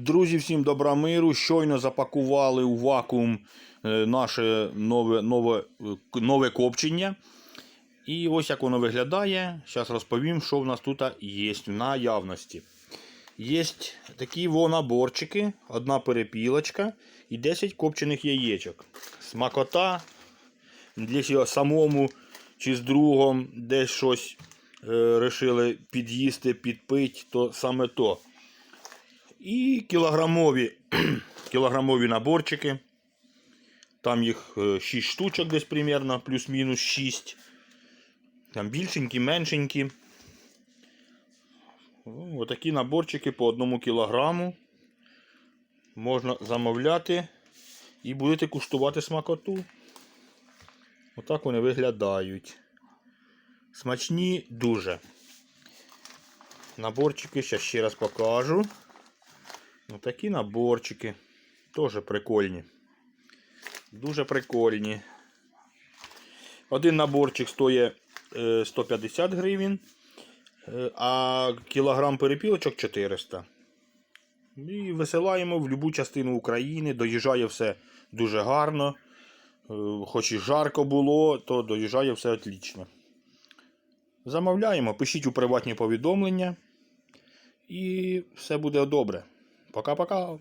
Друзі, всім добра миру. Щойно запакували у вакуум е, наше нове, нове, е, нове копчення. І ось як воно виглядає. Зараз розповім, що в нас тут є в наявності. Є такі наборчики, одна перепілочка і 10 копчених яєчок. Смакота. Якщо самому чи з другом десь щось е, рішили під'їсти, підпити, то саме то. І кілограмові, кілограмові наборчики. Там їх 6 штучок десь примерно, плюс-мінус 6. Там більшенькі, меншенькі. Отакі наборчики по 1 кілограму. Можна замовляти і будете куштувати смакоту. Отак вони виглядають. Смачні дуже. Наборчики зараз ще раз покажу. Отакі наборчики. Теж прикольні. Дуже прикольні. Один наборчик стоїть е, 150 гривень, е, а кілограм перепілочок 400. І висилаємо в будь-яку частину України. Доїжджає все дуже гарно. Е, Хоч і жарко було, то доїжджає все отлично. Замовляємо, пишіть у приватні повідомлення. І все буде добре. Пока-пока.